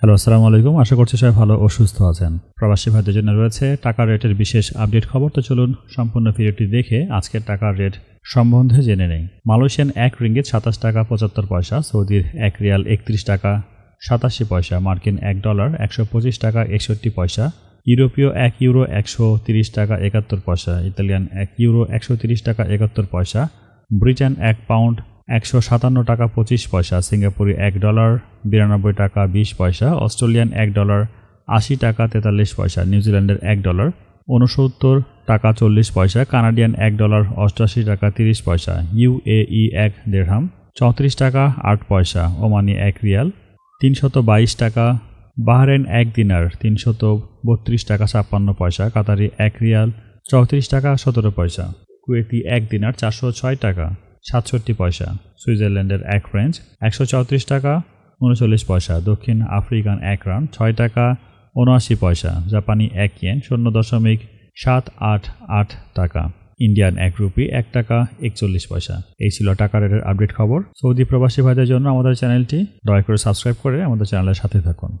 Hello, আসসালামু আলাইকুম। আশা করছি সবাই ভালো ও সুস্থ আছেন। প্রবাসী ভাইদের জন্য রয়েছে টাকার রেটের বিশেষ আপডেট খবর। তো চলুন সম্পূর্ণ ভিডিওটি দেখে আজকের টাকার রেট সম্বন্ধে জেনে নেই। মালয়েশিয়ান এক রিঙ্গিত সাতাশ টাকা পঁচাত্তর পয়সা, সৌদির এক রিয়াল একত্রিশ টাকা সাতাশি পয়সা, মার্কিন এক ডলার একশো পঁচিশ টাকা একষট্টি পয়সা, ইউরোপীয় এক ইউরো একশো তিরিশ টাকা একাত্তর পয়সা, ইতালিয়ান এক ইউরো একশো তিরিশ টাকা একাত্তর পয়সা, ব্রিটেন এক পাউন্ড একশো সাতান্ন টাকা পঁচিশ পয়সা, সিঙ্গাপুরি এক ডলার, বিরানব্বই টাকা বিশ পয়সা, অস্ট্রেলিয়ান এক ডলার, আশি টাকা তেতাল্লিশ পয়সা নিউজিল্যান্ডের এক ডলার উনসত্তর টাকা চল্লিশ পয়সা, কানাডিয়ান এক ডলার, অষ্টআশি টাকা তিরিশ পয়সা ইউএই এক দেড়হাম, চৌত্রিশ টাকা আট পয়সা, ওমানি এক রিয়াল তিনশত বাইশ টাকা বাহরেন এক দিনার তিনশত বত্রিশ টাকা ছাপ্পান্ন পয়সা, কাতারি এক রিয়াল, চৌত্রিশ টাকা সতেরো পয়সা, কুয়েতি এক দিনার চারশো ছয় টাকা। সাতষট্টি পয়সা। সুইজারল্যান্ডের এক ফ্রেঞ্চ একশো চৌত্রিশ টাকা, উনচল্লিশ পয়সা। দক্ষিণ আফ্রিকান এক রান ছয় টাকা, উনআশি পয়সা। জাপানি এক ইয়েন শূন্য দশমিক সাত আট আট টাকা। ইন্ডিয়ান এক রুপি এক টাকা, একচল্লিশ পয়সা। এই ছিল টাকা রেটের আপডেট খবর। সৌদি প্রবাসী ভাইদের জন্য আমাদের চ্যানেলটি দয়া করে সাবস্ক্রাইব করে আমাদের চ্যানেলের সাথে থাকুন।